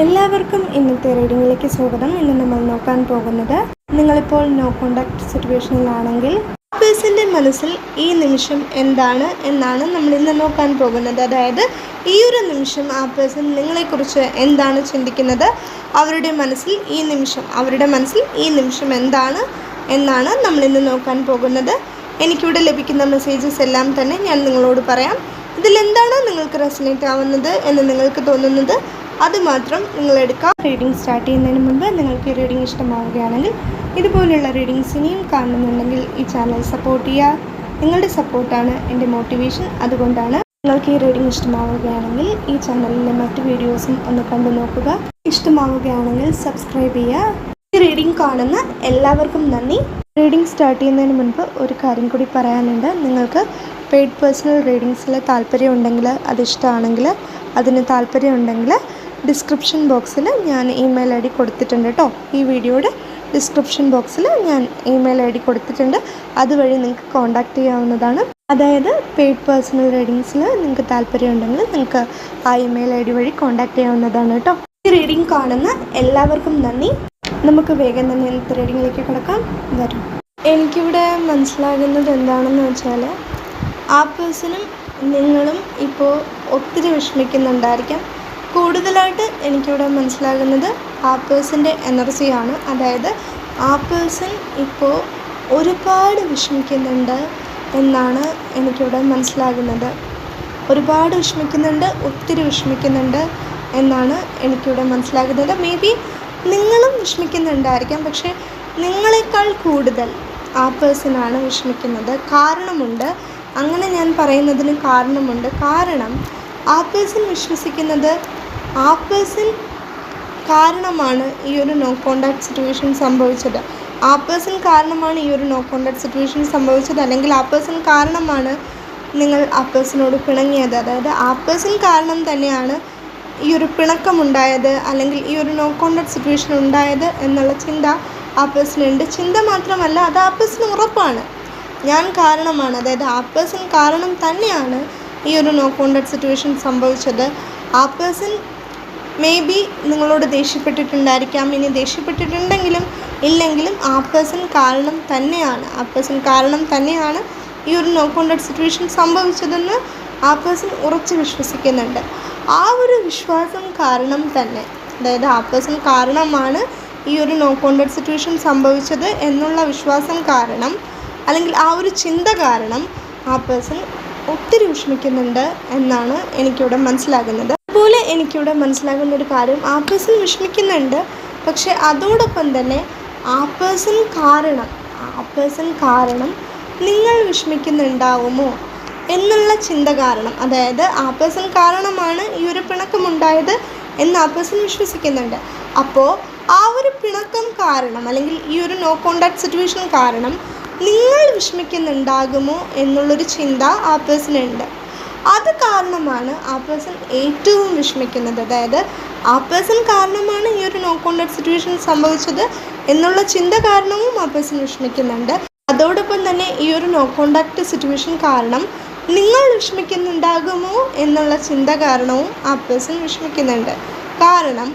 എല്ലാവർക്കും ഇന്നത്തെ റീഡിങ്ങിലേക്ക് സ്വാഗതം. ഇന്ന് നമ്മൾ നോക്കാൻ പോകുന്നത് നിങ്ങളിപ്പോൾ നോ കോണ്ടാക്ട് സിറ്റുവേഷനിലാണെങ്കിൽ പേഴ്സന്റെ മനസ്സിൽ ഈ നിമിഷം എന്താണ് എന്നാണ് നമ്മൾ ഇന്ന് നോക്കാൻ പോകുന്നത്. അതായത് ഈ ഒരു നിമിഷം ആ പേഴ്സൺ നിങ്ങളെക്കുറിച്ച് എന്താണ് ചിന്തിക്കുന്നത്? അവരുടെ മനസ്സിൽ ഈ നിമിഷം അവരുടെ മനസ്സിൽ ഈ നിമിഷം എന്താണ് എന്നാണ് നമ്മൾ ഇന്ന് നോക്കാൻ പോകുന്നത്. എനിക്കിവിടെ ലഭിക്കുന്ന മെസ്സേജസ് എല്ലാം തന്നെ ഞാൻ നിങ്ങളോട് പറയാം. ഇതിലെന്താണ് നിങ്ങൾക്ക് റെസനേറ്റ് ആവുന്നത് എന്ന് നിങ്ങൾക്ക് തോന്നുന്നത്? അത് മാത്രം നിങ്ങൾ എടുക്കാം റീഡിംഗ് സ്റ്റാർട്ട് ചെയ്യുന്നതിന് മുൻപ് നിങ്ങൾക്ക് ഈ റീഡിംഗ് ഇഷ്ടമാവുകയാണെങ്കിൽ ഇതുപോലെയുള്ള റീഡിങ്സ് ഇനിയും കാണുന്നുണ്ടെങ്കിൽ ഈ ചാനൽ സപ്പോർട്ട് ചെയ്യുക. നിങ്ങളുടെ സപ്പോർട്ടാണ് എന്റെ മോട്ടിവേഷൻ അതുകൊണ്ടാണ് നിങ്ങൾക്ക് ഈ റീഡിംഗ് ഇഷ്ടമാവുകയാണെങ്കിൽ ഈ ചാനലിലെ മറ്റ് വീഡിയോസും ഒന്ന് കണ്ടു നോക്കുക. ഇഷ്ടമാവുകയാണെങ്കിൽ സബ്സ്ക്രൈബ് ചെയ്യുക. ഈ റീഡിംഗ് കാണുന്ന എല്ലാവർക്കും നന്ദി. റീഡിംഗ് സ്റ്റാർട്ട് ചെയ്യുന്നതിന് മുൻപ് ഒരു കാര്യം കൂടി പറയാനുണ്ട്. നിങ്ങൾക്ക് പെയ്ഡ് പേഴ്സണൽ റീഡിങ്സിൽ താല്പര്യമുണ്ടെങ്കിൽ അത് ഇഷ്ടമാണെങ്കിൽ അതിന് താല്പര്യമുണ്ടെങ്കിൽ ഡിസ്ക്രിപ്ഷൻ ബോക്സിൽ ഞാൻ ഇമെയിൽ ഐ ഡി കൊടുത്തിട്ടുണ്ട് കേട്ടോ ഈ വീഡിയോയുടെ ഡിസ്ക്രിപ്ഷൻ ബോക്സിൽ ഞാൻ ഇമെയിൽ ഐ ഡി കൊടുത്തിട്ടുണ്ട്. അതുവഴി നിങ്ങൾക്ക് കോൺടാക്റ്റ് ചെയ്യാവുന്നതാണ്. അതായത് പെയ്ഡ് പേഴ്സണൽ റീഡിങ്സിൽ നിങ്ങൾക്ക് താല്പര്യമുണ്ടെങ്കിൽ നിങ്ങൾക്ക് ആ ഇമെയിൽ ഐ ഡി വഴി കോൺടാക്റ്റ് ചെയ്യാവുന്നതാണ് കേട്ടോ ഈ റീഡിംഗ് കാണുന്ന എല്ലാവർക്കും നന്ദി. നമുക്ക് വേഗം തന്നെ ഇന്നത്തെ റീഡിങ്ങിലേക്ക് കിടക്കാം. വരും. എനിക്കിവിടെ മനസ്സിലാകുന്നത് എന്താണെന്ന് വെച്ചാൽ ആ പേഴ്സണും നിങ്ങളും ഇപ്പോൾ ഒത്തിരി വിഷമിക്കുന്നുണ്ടായിരിക്കാം. കൂടുതലായിട്ട് എനിക്കിവിടെ മനസ്സിലാകുന്നത് ആ പേഴ്സന്റെ എനർജിയാണ്. അതായത് ആ പേഴ്സൺ ഇപ്പോൾ ഒരുപാട് വിഷമിക്കുന്നുണ്ട് എന്നാണ് എനിക്കിവിടെ മനസ്സിലാകുന്നത്. ഒരുപാട് വിഷമിക്കുന്നുണ്ട് ഒത്തിരി വിഷമിക്കുന്നുണ്ട് എന്നാണ് എനിക്കിവിടെ മനസ്സിലാകുന്നത്. മേ ബി നിങ്ങളും വിഷമിക്കുന്നുണ്ടായിരിക്കാം പക്ഷേ നിങ്ങളെക്കാൾ കൂടുതൽ ആ പേഴ്സണാണ് വിഷമിക്കുന്നത്. കാരണമുണ്ട്. അങ്ങനെ ഞാൻ പറയുന്നതിന് കാരണമുണ്ട്. കാരണം ആ പേഴ്സൺ വിശ്വസിക്കുന്നത് ആ പേഴ്സൺ കാരണമാണ് ഈ ഒരു നോ കോണ്ടാക്ട് സിറ്റുവേഷൻ സംഭവിച്ചത്. ആ പേഴ്സൺ കാരണമാണ് ഈ ഒരു നോ കോണ്ടാക്ട് സിറ്റുവേഷൻ സംഭവിച്ചത്. അല്ലെങ്കിൽ ആ പേഴ്സൺ കാരണമാണ് നിങ്ങൾ ആ പേഴ്സണോട് പിണങ്ങിയത്. അതായത് ആ പേഴ്സൺ കാരണം തന്നെയാണ് ഈ ഒരു പിണക്കമുണ്ടായത് അല്ലെങ്കിൽ ഈ ഒരു നോ കോണ്ടാക്ട് സിറ്റുവേഷൻ ഉണ്ടായത് എന്നുള്ള ചിന്ത ആ പേഴ്സണുണ്ട് ചിന്ത മാത്രമല്ല അത് ആ പേഴ്സൺ ഉറപ്പാണ്. ഞാൻ കാരണമാണ്. അതായത് ആ പേഴ്സൺ കാരണം തന്നെയാണ് ഈ ഒരു നോ കോണ്ടാക്ട് സിറ്റുവേഷൻ സംഭവിച്ചത്. ആ പേഴ്സൺ മേ ബി നിങ്ങളോട് ദേഷ്യപ്പെട്ടിട്ടുണ്ടായിരിക്കാം. ഇനി ദേഷ്യപ്പെട്ടിട്ടുണ്ടെങ്കിലും ഇല്ലെങ്കിലും ആ പേഴ്സൺ കാരണം തന്നെയാണ്. ആ പേഴ്സൺ കാരണം തന്നെയാണ് ഈ ഒരു നോ കോണ്ടാക്ട് സിറ്റുവേഷൻ സംഭവിച്ചതെന്ന് ആ പേഴ്സൺ ഉറച്ച് വിശ്വസിക്കുന്നുണ്ട്. ആ ഒരു വിശ്വാസം കാരണം തന്നെ അതായത് ആ പേഴ്സൺ കാരണമാണ് ഈ ഒരു നോ കോണ്ടാക്ട് സിറ്റുവേഷൻ സംഭവിച്ചത് എന്നുള്ള വിശ്വാസം കാരണം അല്ലെങ്കിൽ ആ ഒരു ചിന്ത കാരണം ആ പേഴ്സൺ ഒത്തിരി വിഷമിക്കുന്നുണ്ട് എന്നാണ് എനിക്കിവിടെ മനസ്സിലാകുന്നത്. അതുപോലെ എനിക്കിവിടെ മനസ്സിലാകുന്ന ഒരു കാര്യം ആ പേഴ്സൺ വിഷമിക്കുന്നുണ്ട്. പക്ഷേ അതോടൊപ്പം തന്നെ ആ പേഴ്സൺ കാരണം ആ പേഴ്സൺ കാരണം നിങ്ങൾ വിഷമിക്കുന്നുണ്ടാവുമോ എന്നുള്ള ചിന്ത കാരണം. അതായത് ആ പേഴ്സൺ കാരണമാണ് ഈ ഒരു പിണക്കമുണ്ടായത് എന്ന് ആ പേഴ്സൺ വിശ്വസിക്കുന്നുണ്ട്. അപ്പോൾ ആ ഒരു പിണക്കം കാരണം അല്ലെങ്കിൽ ഈ ഒരു നോ കോണ്ടാക്ട് സിറ്റുവേഷൻ കാരണം നിങ്ങൾ വിഷമിക്കുന്നുണ്ടാകുമോ എന്നുള്ളൊരു ചിന്ത ആ പേഴ്സണുണ്ട് അത് കാരണമാണ് ആ പേഴ്സൺ ഏറ്റവും വിഷമിക്കുന്നത്. അതായത് ആ പേഴ്സൺ കാരണമാണ് ഈ ഒരു നോ കോണ്ടാക്ട് സിറ്റുവേഷൻ സംഭവിച്ചത് എന്നുള്ള ചിന്ത കാരണവും ആ പേഴ്സൺ വിഷമിക്കുന്നുണ്ട്. അതോടൊപ്പം തന്നെ ഈ ഒരു നോ കോണ്ടാക്ട് സിറ്റുവേഷൻ കാരണം നിങ്ങൾ വിഷമിക്കുന്നുണ്ടാകുമോ എന്നുള്ള ചിന്ത കാരണവും ആ പേഴ്സൺ വിഷമിക്കുന്നുണ്ട്. കാരണം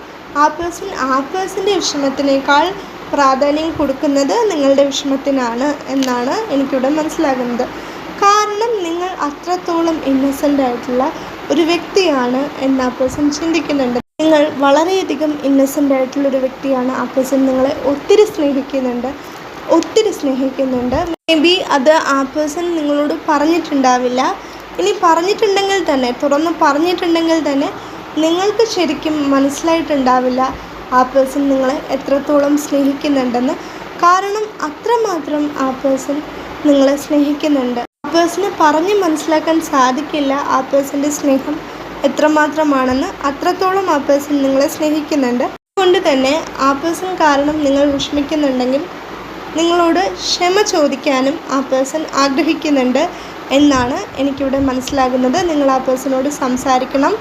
ആ പേഴ്സൺ ആ പേഴ്സന്റെ വിഷമത്തിനേക്കാൾ പ്രാധാന്യം കൊടുക്കുന്നത് നിങ്ങളുടെ വിഷമത്തിനാണ് എന്നാണ് എനിക്കിവിടെ മനസ്സിലാകുന്നത്. കാരണം നിങ്ങൾ അത്രത്തോളം ഇന്നസെന്റ് ആയിട്ടുള്ള ഒരു വ്യക്തിയാണ് എന്ന് ആ പേഴ്സൺ ചിന്തിക്കുന്നുണ്ട്. നിങ്ങൾ വളരെയധികം ഇന്നസെന്റ് ആയിട്ടുള്ള ഒരു വ്യക്തിയാണ്. ആ പേഴ്സൺ നിങ്ങളെ ഒത്തിരി സ്നേഹിക്കുന്നുണ്ട്. ഒത്തിരി സ്നേഹിക്കുന്നുണ്ട്. മേ ബി അത് ആ പേഴ്സൺ നിങ്ങളോട് പറഞ്ഞിട്ടുണ്ടാവില്ല. ഇനി പറഞ്ഞിട്ടുണ്ടെങ്കിൽ തന്നെ തുറന്ന് പറഞ്ഞിട്ടുണ്ടെങ്കിൽ തന്നെ നിങ്ങൾക്ക് ശരിക്കും മനസ്സിലായിട്ടുണ്ടാവില്ല ആ പേഴ്സൺ നിങ്ങളെ എത്രത്തോളം സ്നേഹിക്കുന്നുണ്ടെന്ന്. കാരണം അത്രമാത്രം ആ പേഴ്സൺ നിങ്ങളെ സ്നേഹിക്കുന്നുണ്ട്. പേഴ്സണ് പറഞ്ഞ് മനസ്സിലാക്കാൻ സാധിക്കില്ല ആ പേഴ്സന്റെ സ്നേഹം എത്രമാത്രമാണെന്ന് അത്രത്തോളം ആ പേഴ്സൺ നിങ്ങളെ സ്നേഹിക്കുന്നുണ്ട്. അതുകൊണ്ട് തന്നെ ആ പേഴ്സൺ കാരണം നിങ്ങൾ വിഷമിക്കുന്നുണ്ടെങ്കിൽ നിങ്ങളോട് ക്ഷമ ചോദിക്കാനും ആ പേഴ്സൺ ആഗ്രഹിക്കുന്നുണ്ട് എന്നാണ് എനിക്കിവിടെ മനസ്സിലാകുന്നത്. നിങ്ങൾ ആ പേഴ്സണോട് സംസാരിക്കണം.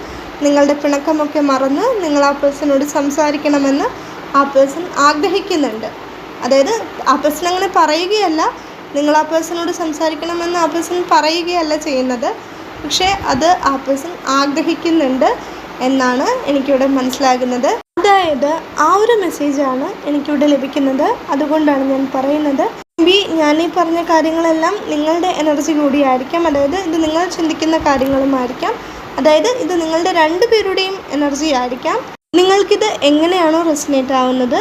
നിങ്ങളുടെ പിണക്കമൊക്കെ മറന്ന് നിങ്ങൾ ആ പേഴ്സണോട് സംസാരിക്കണമെന്ന് ആ പേഴ്സൺ ആഗ്രഹിക്കുന്നുണ്ട്. അതായത് ആ പേഴ്സൺ അങ്ങനെ പറയുകയല്ല നിങ്ങൾ ആ പേഴ്സണോട് സംസാരിക്കണമെന്ന് ആ പേഴ്സൺ പറയുകയല്ല ചെയ്യുന്നത്. പക്ഷേ അത് ആ പേഴ്സൺ ആഗ്രഹിക്കുന്നുണ്ട് എന്നാണ് എനിക്കിവിടെ മനസ്സിലാകുന്നത്. അതായത് ആ ഒരു മെസ്സേജാണ് എനിക്കിവിടെ ലഭിക്കുന്നത്. അതുകൊണ്ടാണ് ഞാൻ പറയുന്നത്. ബി ഞാൻ ഈ പറഞ്ഞ കാര്യങ്ങളെല്ലാം നിങ്ങളുടെ എനർജി കൂടിയായിരിക്കാം. അതായത് ഇത് നിങ്ങൾ ചിന്തിക്കുന്ന കാര്യങ്ങളുമായിരിക്കാം. അതായത് ഇത് നിങ്ങളുടെ രണ്ടു പേരുടെയും എനർജി ആയിരിക്കാം. നിങ്ങൾക്കിത് എങ്ങനെയാണോ റെസിനേറ്റ് ആവുന്നത്?